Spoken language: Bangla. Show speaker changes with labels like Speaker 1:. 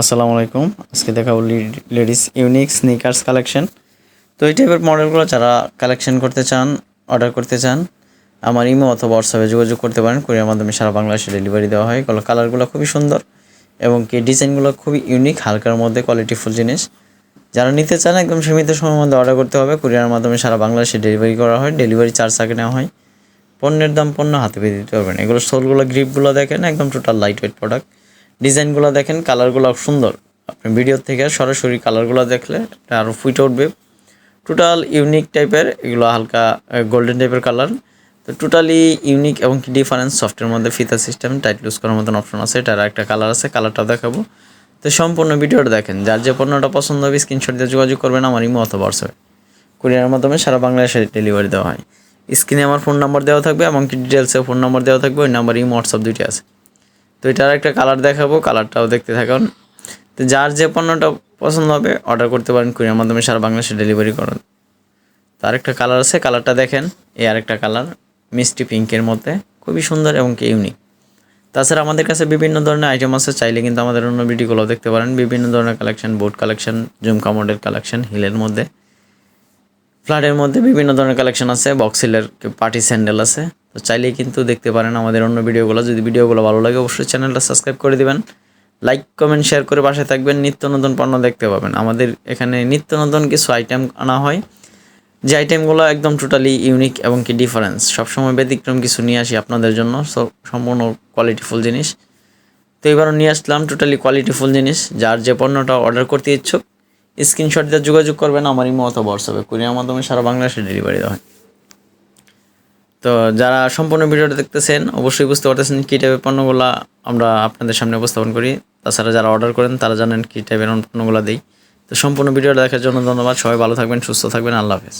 Speaker 1: আসসালামু আলাইকুম। আজকে দেখাবো লেডিস ইউনিক স্নিকার্স কালেকশন তো এই টাইপের মডেলগুলো যারা কালেকশন করতে চান অর্ডার করতে চান, আমার ইমো অথবা হোয়াটসঅ্যাপে যোগাযোগ করতে পারেন। কুরিয়ার মাধ্যমে সারা বাংলাদেশে ডেলিভারি দেওয়া হয়। এগুলো কালারগুলো খুবই সুন্দর এবং কি ডিজাইনগুলো খুবই ইউনিক হালকার মধ্যে কোয়ালিটিফুল জিনিস। যারা নিতে চান, একদম সীমিত সময়ের মধ্যে অর্ডার করতে হবে। কুরিয়ার মাধ্যমে সারা বাংলাদেশে ডেলিভারি করা হয়। ডেলিভারি চার্জ আগে নেওয়া হয়। পণ্যের দাম পণ্য হাতে পেয়ে দিতে পারবেন। এগুলো সোলগুলো গ্রিপগুলো দেখেন, একদম টোটাল লাইট ওয়েট প্রোডাক্ট ডিজাইনগুলো দেখেন, কালারগুলো সুন্দর। আপনি ভিডিও থেকে সরাসরি কালারগুলো দেখলে এটা আরও ফুটে উঠবে। টোটাল ইউনিক টাইপের এগুলো হালকা গোল্ডেন টাইপের কালার তো টোটালি ইউনিক এবং কি ডিফারেন্স সফটের মধ্যে ফিতা সিস্টেম টাইট লুজ করার মতন অপশন আছে। এটার একটা কালার আছে কালারটা দেখাবো। তো সম্পূর্ণ ভিডিওটা দেখেন, যার যে পণ্যটা পছন্দ হবে স্ক্রিনশট দিয়ে যোগাযোগ করবেন আমার ইমো অথবা হোয়াটসঅ্যাপে কুরিয়ারের মাধ্যমে সারা বাংলাদেশে ডেলিভারি দেওয়া হয়। স্ক্রিনে আমার ফোন নাম্বার দেওয়া থাকবে এমনকি ডিটেলসে ফোন নাম্বার দেওয়া থাকবে, ওই নাম্বার ইমো হোয়াটসঅ্যাপ দুইটি আছে। তো এটার একটা কালার দেখাবো কালারটাও দেখতে থাকুন। তো যার যে পণ্যটা পছন্দ হবে অর্ডার করতে পারেন কুরিয়ার মাধ্যমে, সারা বাংলাদেশে ডেলিভারি করেন। তার একটা কালার আছে কালারটা দেখেন, এই আরেকটা কালার মিষ্টি পিঙ্কের মধ্যে, খুবই সুন্দর এবং কি ইউনিক তাছাড়া আমাদের কাছে বিভিন্ন ধরনের আইটেম আছে, চাইলে কিন্তু আমাদের অন্য ভিডিওগুলো দেখতে পারেন। বিভিন্ন ধরনের collection boat collection jhumka model collection হিলের মধ্যে। ফ্ল্যাটের মধ্যে বিভিন্ন ধরনের কালেকশন আছে বক্সিলের পার্টি স্যান্ডেল আছে। তো চাইলেই কিন্তু দেখতে পারেন আমাদের অন্য ভিডিওগুলো। যদি ভিডিওগুলো ভালো লাগে, অবশ্যই চ্যানেলটা সাবস্ক্রাইব করে দিবেন। লাইক কমেন্ট শেয়ার করে পাশে থাকবেন। নিত্য নতুন পণ্য দেখতে পাবেন। আমাদের এখানে নিত্য নতুন কিছু আইটেম আনা হয়। যে আইটেমগুলো একদম টোটালি ইউনিক এবং কি ডিফারেন্স সবসময় ব্যতিক্রম কিছু নিয়ে আসি আপনাদের জন্য। সম্পূর্ণ কোয়ালিটিফুল জিনিস। তো এবারও নিয়ে আসলাম টোটালি কোয়ালিটিফুল জিনিস। যার যে পণ্যটা অর্ডার করতে ইচ্ছুক স্ক্রিনশট দিয়ে যোগাযোগ করবেন। আমার ইমো অথবা হোয়াটসঅ্যাপে কুরিয়ার মাধ্যমে সারা বাংলাদেশে ডেলিভারি দেওয়া হয়। তো যারা সম্পূর্ণ ভিডিওটা দেখতেছেন, অবশ্যই বুঝতে পারতেছেন কী টাইপের পণ্যগুলো আমরা আপনাদের সামনে উপস্থাপন করি। তাছাড়া যারা অর্ডার করেন, তারা জানেন কী টাইপের পণ্যগুলো দিই। তো সম্পূর্ণ ভিডিওটা দেখার জন্য ধন্যবাদ। সবাই ভালো থাকবেন, সুস্থ থাকবেন। আল্লাহ হাফেজ।